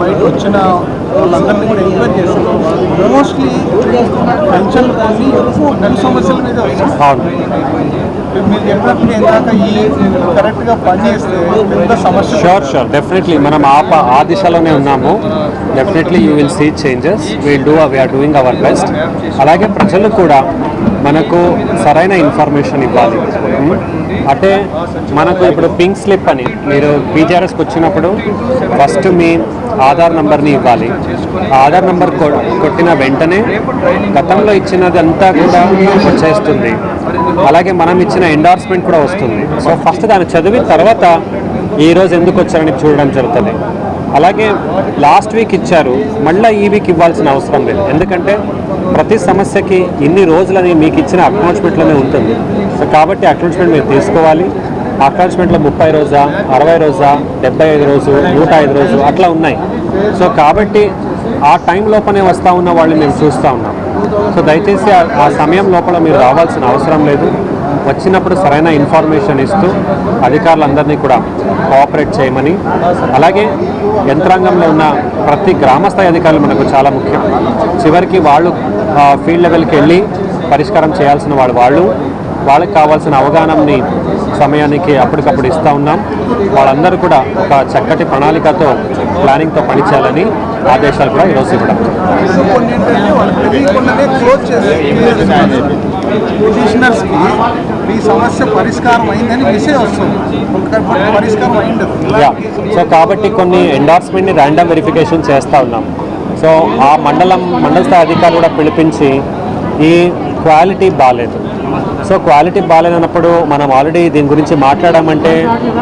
బయట వచ్చిన వాళ్ళందరినీ కూడా ఎంక్వైరీ చేస్తున్నాం మోస్ట్లీ పెన్షన్లు కొన్ని నెల సమస్యల మీద మీరు ఇందాక ఈ కరెక్ట్గా పనిచేస్తే పెద్ద సమస్య. షూర్ షూర్ డెఫినెట్లీ మనం ఆ ఆ దిశలోనే ఉన్నాము. Definitely you will see changes will do we're doing our best అలాగే ప్రజలు కూడా మనకు సరైన ఇన్ఫర్మేషన్ ఇవ్వాలి. అంటే మనకు ఇప్పుడు పింక్ స్లిప్ అని మీరు పీజీఆర్ఎస్కి వచ్చినప్పుడు ఫస్ట్ మీ ఆధార్ నంబర్ని ఇవ్వాలి. ఆధార్ నంబర్ కొ- కొట్టిన వెంటనే గతంలో ఇచ్చినదంతా కూడా వచ్చేస్తుంది. అలాగే మనం ఇచ్చిన ఎండార్స్మెంట్ కూడా వస్తుంది. సో ఫస్ట్ దాన్ని చదివిన తర్వాత ఈ రోజు ఎందుకు వచ్చారని చూడడం జరుగుతుంది. అలాగే లాస్ట్ వీక్ ఇచ్చారు. మళ్ళీ ఈ వీక్ ఇవ్వాల్సిన అవసరం లేదు. ఎందుకంటే ప్రతి సమస్యకి ఇన్ని రోజులని మీకు ఇచ్చిన అక్నాలజ్మెంట్లోనే ఉంటుంది. సో కాబట్టి అక్నాలజ్మెంట్ మీరు తీసుకోవాలి. అక్నాలజ్మెంట్లో ముప్పై రోజా అరవై రోజా డెబ్బై ఐదు రోజు నూట ఐదు రోజు అట్లా ఉన్నాయి. సో కాబట్టి ఆ టైం లోపలనే వస్తూ ఉన్న వాళ్ళని మేము చూస్తూ ఉన్నాం. సో దయచేసి ఆ సమయం లోపల మీరు రావాల్సిన అవసరం లేదు. వచ్చినప్పుడు సరైన ఇన్ఫర్మేషన్ ఇస్తూ అధికారులందరినీ కూడా కోఆపరేట్ చేయమని అలాగే యంత్రాంగంలో ఉన్న ప్రతి గ్రామస్థాయి అధికారులు మనకు చాలా ముఖ్యం. చివరికి వాళ్ళు ఫీల్డ్ లెవెల్కి వెళ్ళి పరిష్కారం చేయాల్సిన వాళ్ళు వాళ్ళు. వాళ్ళకి కావాల్సిన అవగాహనని సమయానికి అప్పటికప్పుడు ఇస్తూ ఉన్నాం. వాళ్ళందరూ కూడా ఒక చక్కటి ప్రణాళికతో ప్లానింగ్తో పనిచేయాలని ఆదేశాలు కూడా ఈరోజు ఇవ్వడం. కొన్ని ఏంటంటే వాళ్ళు తెలియకుండానే క్లోజ్ చేస్తారు పిటిషనర్స్కి మీ సమస్య పరిష్కారం అయిందని మెసేజ్ వస్తుంది. కానీ పరిష్కారం అయింది. యా. సో కాబట్టి కొన్ని ఎండార్స్మెంట్ని ర్యాండమ్ వెరిఫికేషన్ చేస్తూ ఉన్నాం. సో ఆ మండలం మండల స్థాయి అధికారులు కూడా పిలిపించి ఈ క్వాలిటీ బాగాలేదు సో క్వాలిటీ బాగాలేదన్నప్పుడు మనం ఆల్రెడీ దీని గురించి మాట్లాడామంటే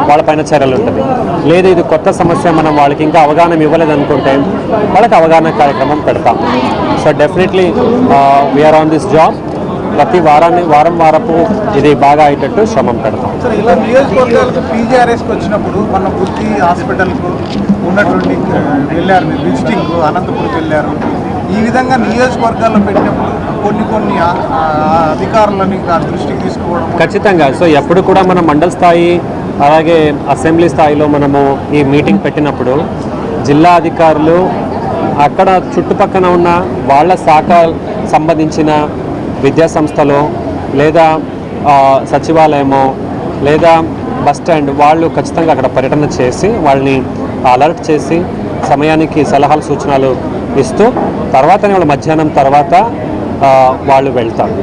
వాళ్ళపైన చర్యలు ఉంటుంది లేదు ఇది కొత్త సమస్య మనం వాళ్ళకి ఇంకా అవగాహన ఇవ్వలేదు అనుకుంటే వాళ్ళకి అవగాహన కార్యక్రమం పెడతాం. So definitely we're on this job ప్రతి వారాన్ని వారం వారపు ఇది బాగా అయ్యేటట్టు శ్రమం పెడతాం. ఇలా నియోజకవర్గాలకు పీజీఆర్ఎస్కి వచ్చినప్పుడు మన బుద్ధి హాస్పిటల్కు ఉన్నటువంటి వెళ్ళారు విజిటింగ్ అనంతపురం వెళ్ళారు. ఈ విధంగా నియోజకవర్గాల్లో పెట్టినప్పుడు కొన్ని కొన్ని అధికారులని దృష్టికి తీసుకోవడం ఖచ్చితంగా. సో ఎప్పుడు కూడా మన మండల స్థాయి అలాగే అసెంబ్లీ స్థాయిలో మనము ఈ మీటింగ్ పెట్టినప్పుడు జిల్లా అధికారులు అక్కడ చుట్టుపక్కన ఉన్న వాళ్ళ శాఖ సంబంధించిన విద్యా సంస్థలో లేదా సచివాలయమో లేదా బస్ స్టాండ్ వాళ్ళు ఖచ్చితంగా అక్కడ పర్యటన చేసి వాళ్ళని అలర్ట్ చేసి సమయానికి సలహాలు సూచనలు ఇస్తూ తర్వాతనే వాళ్ళు మధ్యాహ్నం తర్వాత వాళ్ళు వెళ్తారు.